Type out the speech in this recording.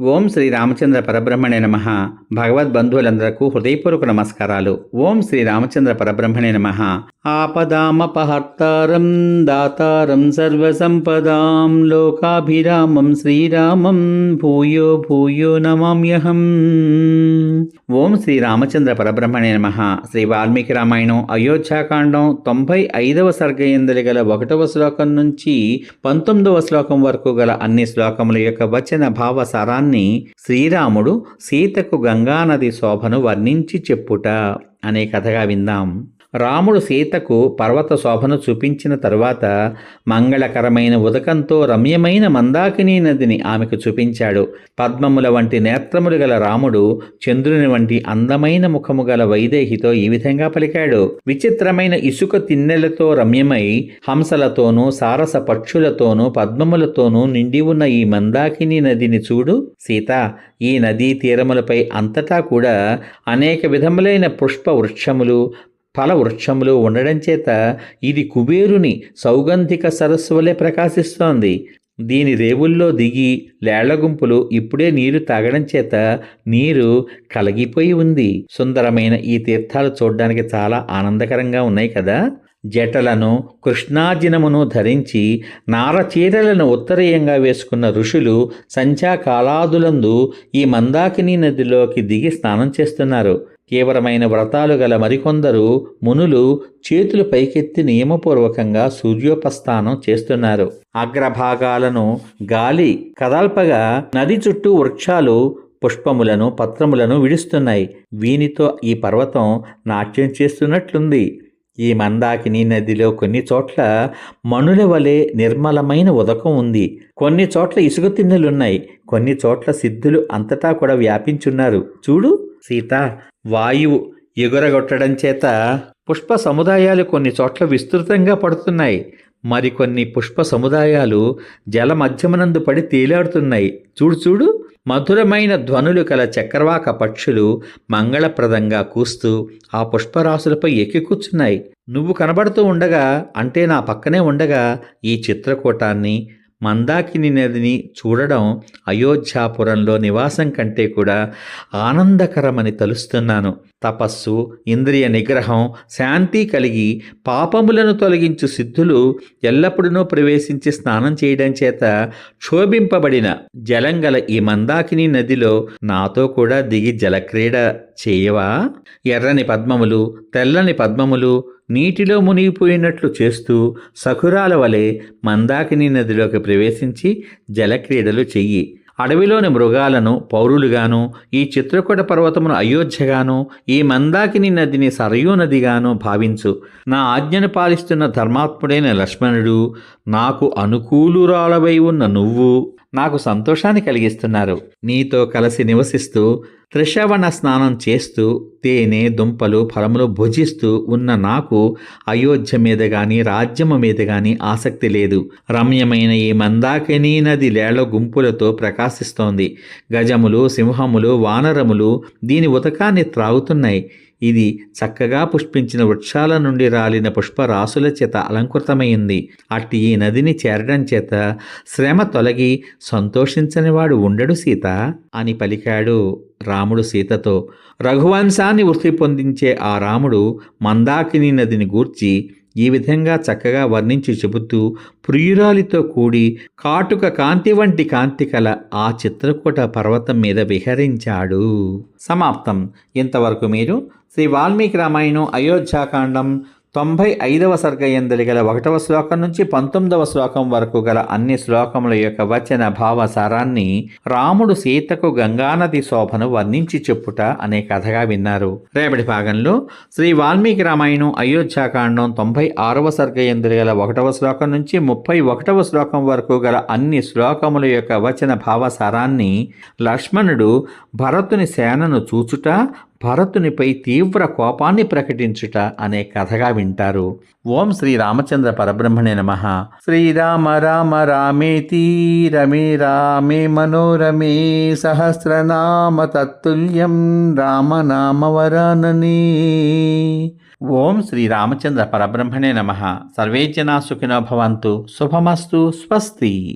ఓం శ్రీ రామచంద్ర పరబ్రహ్మణే నమ. భగవద్బంధువులందరకు హృదయపూర్వక నమస్కారాలు. ఓం శ్రీ రామచంద్ర పరబ్రహ్మణే నమ. ఆపదామపహర్తారం దాతారం సర్వసంపదాం లోకాభిరామం శ్రీరామం భూయో భూయో నమామ్యహం. ఓం శ్రీ రామచంద్ర పరబ్రహ్మణే నమ. శ్రీ వాల్మీకి రామాయణం అయోధ్యాకాండం తొంభై ఐదవ సర్గయందలి గల ఒకటవ శ్లోకం నుంచి పంతొమ్మిదవ శ్లోకం వరకు గల అన్ని శ్లోకముల యొక్క వచన భావ సారాన్ని శ్రీరాముడు సీతకు గంగానది శోభను వర్ణించి చెప్పుట అనే కథగా విందాం. రాముడు సీతకు పర్వత శోభను చూపించిన తరువాత మంగళకరమైన ఉదకంతో రమ్యమైన మందాకిని నదిని ఆమెకు చూపించాడు. పద్మముల వంటి నేత్రములు గల రాముడు చంద్రుని వంటి అందమైన ముఖము గల వైదేహితో ఈ విధంగా పలికాడు. విచిత్రమైన ఇసుక తిన్నెలతో రమ్యమై హంసలతోనూ సారస పక్షులతోనూ పద్మములతోనూ నిండి ఉన్న ఈ మందాకిని నదిని చూడు సీత. ఈ నదీ తీరములపై అంతటా కూడా అనేక విధములైన పుష్ప వృక్షములు ఫల వృక్షములు ఉండడం చేత ఇది కుబేరుని సౌగంధిక సరస్సువలే ప్రకాశిస్తోంది. దీని రేవుల్లో దిగి లేళ్ళగుంపులు ఇప్పుడే నీరు తాగడం చేత నీరు కలగిపోయి ఉంది. సుందరమైన ఈ తీర్థాలు చూడడానికి చాలా ఆనందకరంగా ఉన్నాయి కదా? జటలను కృష్ణాజినమును ధరించి నారచీరలను ఉత్తరీయంగా వేసుకున్న ఋషులు సంధ్యాకాలాదులందు ఈ మందాకిని నదిలోకి దిగి స్నానం చేస్తున్నారు. తీవ్రమైన వ్రతాలు గల మరికొందరు మునులు చేతులు పైకెత్తి నియమపూర్వకంగా సూర్యోపస్థానం చేస్తున్నారు. అగ్రభాగాలను గాలి కదల్పగా నది చుట్టూ వృక్షాలు పుష్పములను పత్రములను విడుస్తున్నాయి. వీనితో ఈ పర్వతం నాట్యం చేస్తున్నట్లుంది. ఈ మందాకిని నదిలో కొన్ని చోట్ల మణుల వలె నిర్మలమైన ఉదకం ఉంది. కొన్ని చోట్ల ఇసుక తిన్నెలున్నాయి. కొన్ని చోట్ల సిద్ధులు అంతటా కూడా వ్యాపించున్నారు. చూడు సీత వాయువు ఎగురగొట్టడం చేత పుష్ప సముదాయాలు కొన్ని చోట్ల విస్తృతంగా పడుతున్నాయి. మరికొన్ని పుష్ప సముదాయాలు జల మధ్యమనందు పడి తేలాడుతున్నాయి. చూడు చూడు మధురమైన ధ్వనులు కల చక్రవాక పక్షులు మంగళప్రదంగా కూస్తూ ఆ పుష్పరాశులపై ఎక్కి కూర్చున్నాయి. నువ్వు కనబడుతూ ఉండగా అంటే నా పక్కనే ఉండగా ఈ చిత్రకూటాన్ని మందాకిని నదిని చూడడం అయోధ్యాపురంలో నివాసం కంటే కూడా ఆనందకరమని తలుస్తున్నాను. తపస్సు ఇంద్రియ నిగ్రహం శాంతి కలిగి పాపములను తొలగించు సిద్ధులు ఎల్లప్పుడూ ప్రవేశించి స్నానం చేయడం చేత క్షోభింపబడిన జలంగల ఈ మందాకిని నదిలో నాతో కూడా దిగి జలక్రీడ చేయవా? ఎర్రని పద్మములు తెల్లని పద్మములు నీటిలో మునిగిపోయినట్లు చేస్తూ సఖురాల వలె మందాకిని నదిలోకి ప్రవేశించి జలక్రీడలు చెయ్యి. అడవిలోని మృగాలను పౌరులుగాను ఈ చిత్రకూట పర్వతమును అయోధ్యగాను ఈ మందాకిని నదిని సరయూ నదిగాను భావించు. నా ఆజ్ఞను పాలిస్తున్న ధర్మాత్ముడైన లక్ష్మణుడు నాకు అనుకూలురాలవై ఉన్న నువ్వు. నాకు సంతోషాన్ని కలిగిస్తున్నారు. నీతో కలిసి నివసిస్తూ త్రిషవణ స్నానం చేస్తూ తేనె దుంపలు ఫలములు భుజిస్తూ ఉన్న నాకు అయోధ్య మీద గాని రాజ్యము మీద గాని ఆసక్తి లేదు. రమ్యమైన ఈ మందాకిని నది లేళ్ళ గుంపులతో ప్రకాశిస్తోంది. గజములు సింహములు వానరములు దీని ఉతకాన్ని త్రాగుతున్నాయి. ఇది చక్కగా పుష్పించిన వృక్షాల నుండి రాలిన పుష్పరాశుల చేత అలంకృతమైంది. అట్టి ఈ నదిని చేరడం చేత శ్రమ తొలగి సంతోషించని వాడు ఉండడు సీత అని పలికాడు రాముడు సీతతో. రఘువంశాన్ని వృత్తి పొందించే ఆ రాముడు మందాకిని నదిని గూర్చి ఈ విధంగా చక్కగా వర్ణించి చెబుతూ ప్రియురాలితో కూడి కాటుక కాంతి వంటి కాంతి కల ఆ చిత్రకూట పర్వతం మీద విహరించాడు. సమాప్తం. ఇంతవరకు మీరు శ్రీ వాల్మీకి రామాయణం అయోధ్యాకాండం తొంభై ఐదవ సర్గయందలి గల ఒకటవ శ్లోకం నుంచి పంతొమ్మిదవ శ్లోకం వరకు గల అన్ని శ్లోకముల యొక్క వచన భావ సారాన్ని రాముడు సీతకు గంగానది శోభను వర్ణించి చెప్పుట అనే కథగా విన్నారు. రేపటి భాగంలో శ్రీ వాల్మీకి రామాయణం అయోధ్యాకాండం తొంభై ఆరవ సర్గయందలి గల ఒకటవ శ్లోకం నుంచి ముప్పై ఒకటవ శ్లోకం వరకు గల అన్ని శ్లోకముల యొక్క వచన భావ సారాన్ని లక్ష్మణుడు భరతుని సేనను చూచుట భరతునిపై తీవ్ర కోపాన్ని ప్రకటించుట అనే కథగా వింటారు. ఓం శ్రీ రామచంద్ర పరబ్రహ్మణే నమ. శ్రీరామ రామ రామేతి రమే రామే మనోరమే సహస్రనామ తత్తుల్యం రామనామవరాననే. ఓం శ్రీ రామచంద్ర పరబ్రహ్మణే నమ. సర్వే జనా సుఖినో భవంతు. శుభమస్తు. స్వస్తి.